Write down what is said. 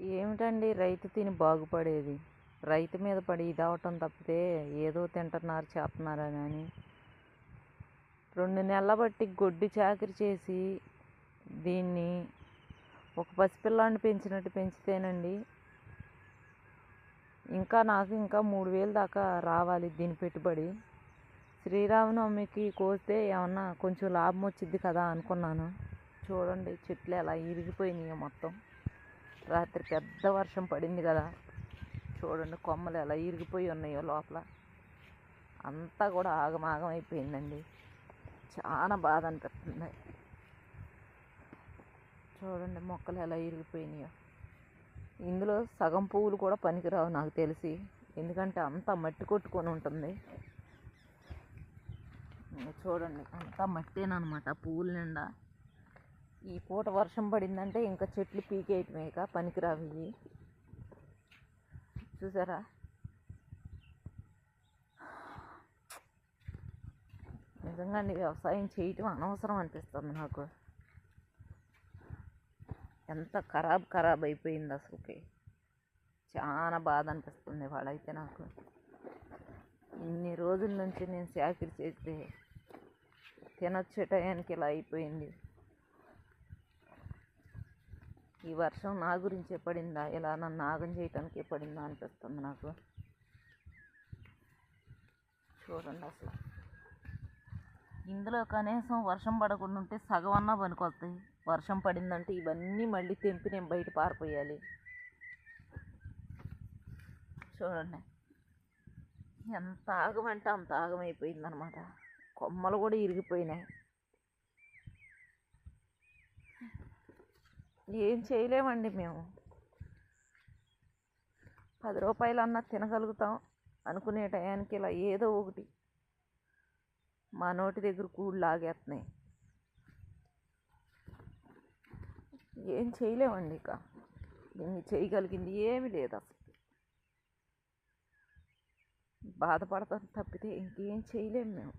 ఏమిటండి రైతు తిని బాగుపడేది? రైతు మీద పడి ఇది అవటం తప్పితే ఏదో తింటున్నారు చేస్తున్నారు అని రెండు నెలల బట్టి గొడ్డు చాకరి చేసి దీన్ని ఒక పసిపిల్లాన్ని పెంచినట్టు పెంచితేనండి ఇంకా నాకు ఇంకా మూడు వేలు దాకా రావాలి దీని పెట్టుబడి. శ్రీరామనవమికి కోస్తే ఏమన్నా కొంచెం లాభం వచ్చింది కదా అనుకున్నాను. చూడండి చెట్లు ఎలా ఇరిగిపోయినాయి మొత్తం. రాత్రి పెద్ద వర్షం పడింది కదా. చూడండి కొమ్మలు ఎలా ఇరిగిపోయి ఉన్నాయో లోపల. అంతా కూడా ఆగమాగం అయిపోయిందండి. చాలా బాధ అనిపిస్తుంది. చూడండి మొక్కలు ఎలా ఇరిగిపోయినాయో. ఇందులో సగం పువ్వులు కూడా పనికిరావు నాకు తెలిసి. ఎందుకంటే అంతా మట్టి కొట్టుకొని ఉంటుంది. చూడండి అంతా మట్టేనమాట పువ్వుల నిండా. ఈ పూట వర్షం పడిందంటే ఇంకా చెట్లు పీకేయటమే ఇక పనికిరావి ఇవి. చూసారా? నిజంగా అండి వ్యవసాయం చేయటం అనవసరం అనిపిస్తుంది నాకు. ఎంత ఖరాబ్ ఖరాబ్ అయిపోయింది అసలుకి. చాలా బాధ అనిపిస్తుంది వాళ్ళైతే నాకు. ఇన్ని రోజుల నుంచి నేను చాకరీ చేస్తే తినొచ్చే టయానికి ఇలా అయిపోయింది. ఈ వర్షం నా గురించే పడిందా? ఇలా నన్ను ఆగం చేయటానికే పడిందా అనిపిస్తుంది నాకు. చూడండి అసలు. ఇందులో కనీసం వర్షం పడకుండా ఉంటే సగం అన్నా పనికొస్తాయి. వర్షం పడిందంటే ఇవన్నీ మళ్ళీ తెంపి నేను బయట పారిపోయాలి. చూడండి. ఎంత ఆగమంటే అంత ఆగమైపోయిందనమాట. కొమ్మలు కూడా ఇరిగిపోయినాయి. ఏం చేయలేమండి మేము. పది రూపాయలు అన్నా తినగలుగుతాం అనుకునే టయానికి ఇలా ఏదో ఒకటి మా నోటి దగ్గర కూడు లాగేస్తున్నాయి. ఏం చేయలేమండి ఇక. దీన్ని చేయగలిగింది ఏమీ లేదు అసలు. బాధపడతాం తప్పితే ఇంకేం చేయలేము మేము.